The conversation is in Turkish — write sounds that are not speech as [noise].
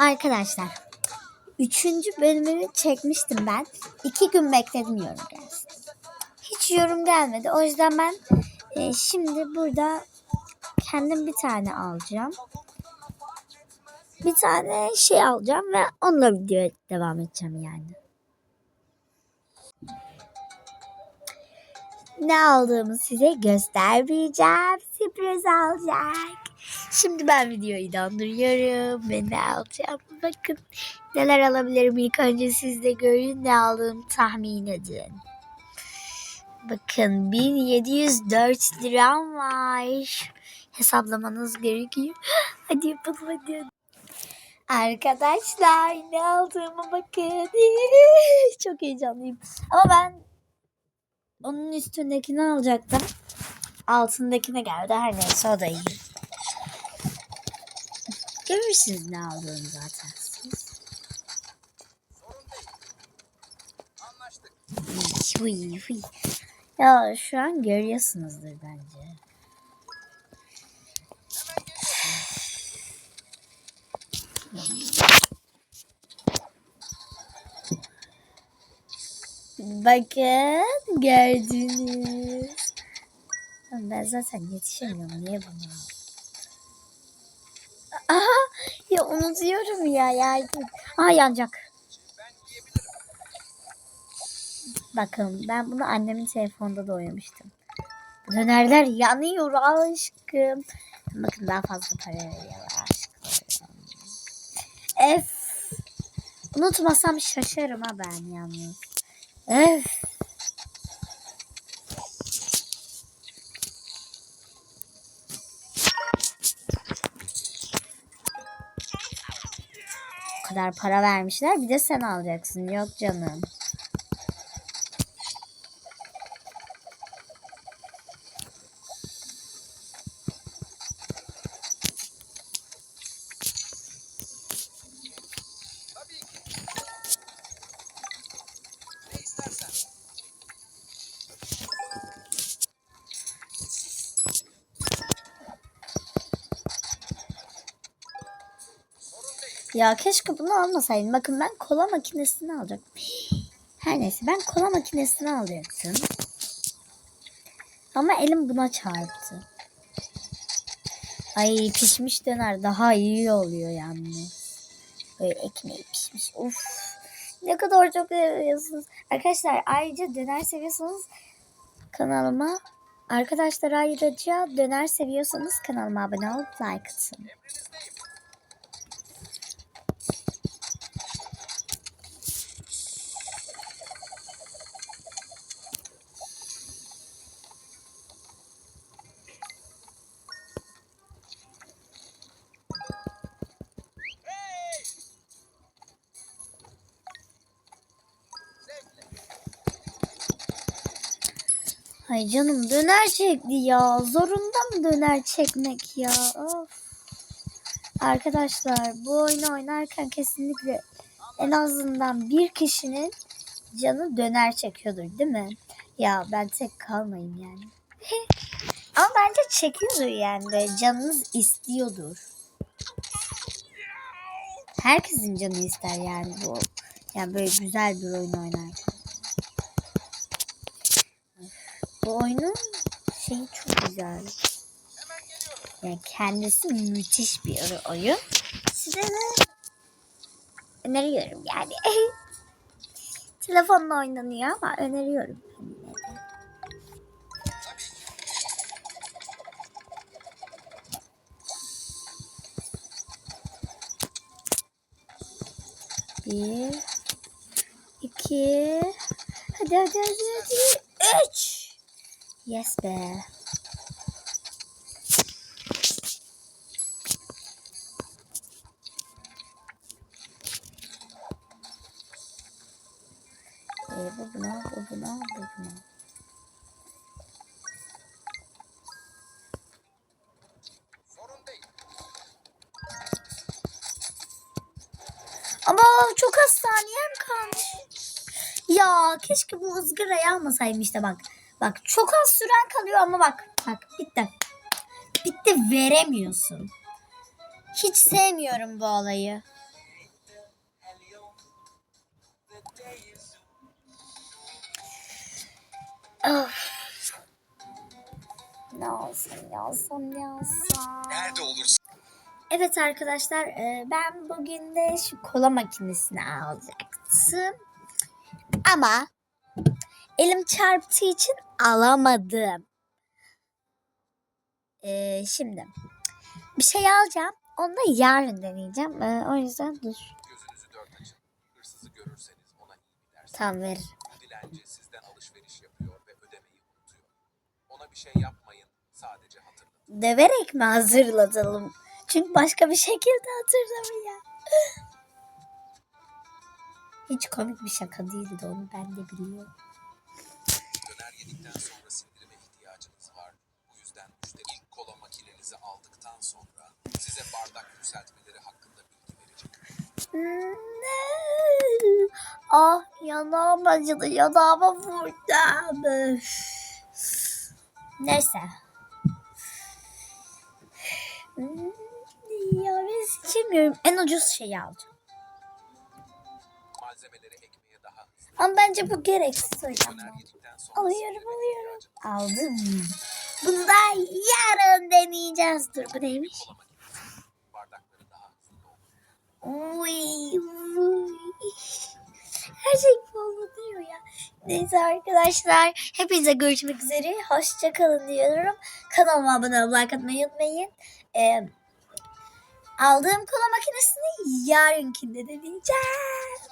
Arkadaşlar. Üçüncü bölümünü çekmiştim ben. İki gün bekledim yorum gelsin. Hiç yorum gelmedi. O yüzden ben e, şimdi burada kendim bir tane alacağım. Bir tane şey alacağım ve onunla videoya devam edeceğim yani. Ne aldığımı size göstermeyeceğim. Sürpriz olacak. Şimdi ben videoyu donduruyorum ve ne alacağım bakın. Neler alabilirim ilk önce siz de görün ne aldığımı tahmin edin. Bakın 1704 liram var. Hesaplamanız gerekiyor. [gasps] Hadi yapalım hadi. Arkadaşlar ne aldığıma bakın. [laughs] Çok heyecanlıyım. Ama ben onun üstündekini alacaktım. Altındakine geldi. Her neyse o da iyi. Görürsünüz ne aldığını zaten siz. Fıy, fıy. Ya şu an görüyorsunuzdur bence. Bakın gördünüz. Ben zaten yetişemiyorum. Niye aldım? Aha ya unutuyorum ya yardım. Aa yanacak. Bakın ben bunu annemin telefonunda da oynamıştım. Dönerler yanıyor aşkım. Bakın daha fazla para veriyorlar aşkım. Ef. Unutmasam şaşarım ha ben yalnız. Ef. O kadar para vermişler bir de sen alacaksın. Yok canım. Ya keşke bunu almasaydım. Bakın ben kola makinesini alacaktım. [gasps] Her neyse ben kola makinesini alacaktım. Ama elim buna çarptı. Ay pişmiş döner daha iyi oluyor yani. Böyle ekmeği pişmiş. Uf. Ne kadar çok seviyorsunuz. Arkadaşlar ayrıca döner seviyorsanız kanalıma Arkadaşlar ayrıca döner seviyorsanız kanalıma abone olup like atın. Ay canım döner çekti ya. Zorunda mı döner çekmek ya? Of. Arkadaşlar bu oyunu oynarken kesinlikle en azından bir kişinin canı döner çekiyordur değil mi? Ya ben tek kalmayayım yani. [laughs] Ama bence çekiyordur yani böyle canınız istiyordur. Herkesin canı ister yani bu. Yani böyle güzel bir oyun oynarken. Bu oyunun şeyi çok güzel. Yani kendisi müthiş bir oyun. Size de öneriyorum yani. [laughs] Telefonla oynanıyor ama öneriyorum. Bir, iki, hadi hadi hadi hadi, üç. Yes be. Ee, bu buna, bu buna, bu buna. Ama çok az saniyem kalmış. Ya keşke bu ızgarayı almasaydım işte bak. Bak çok az süren kalıyor ama bak. Bak bitti. Bitti veremiyorsun. Hiç sevmiyorum bu olayı. Of. Ne olsun yazsam yazsam. Nerede olursun? Evet arkadaşlar e, ben bugün de şu kola makinesini alacaktım. Ama elim çarptığı için alamadım. E, şimdi bir şey alacağım. Onu da yarın deneyeceğim. E, o yüzden dur. gözünüzü dört açın. Hırsızı görürseniz ona iyi dersiniz. Tam ver. Bu dilenci sizden alışveriş yapıyor ve ödemeyi unutuyor. Ona bir şey yapmayın. Sadece hatırlatın. Döverek mi hazırlatalım? Çünkü başka bir şekilde hatırlamıyor. Hiç komik bir şaka değildi onu ben de biliyorum. Yedikten sonra sindirime ihtiyacınız var. Bu yüzden müşteri ilk kola makinenizi aldıktan sonra size bardak yükseltmeleri hakkında bilgi verecek. Ne? Ah yanağım acıdı. Yanağıma vurdum. Neyse. Ya ben seçemiyorum. En ucuz şeyi alacağım. Ama bence bu gereksiz o Alıyorum alıyorum. Aldım. Bunu da yarın deneyeceğiz. Dur bu neymiş? Uy, uy. Her şey diyor ya. Neyse arkadaşlar. Hepinize görüşmek üzere. Hoşçakalın diyorum. Kanalıma abone olmayı, like atmayı unutmayın. Ee, aldığım kola makinesini yarınkinde deneyeceğim.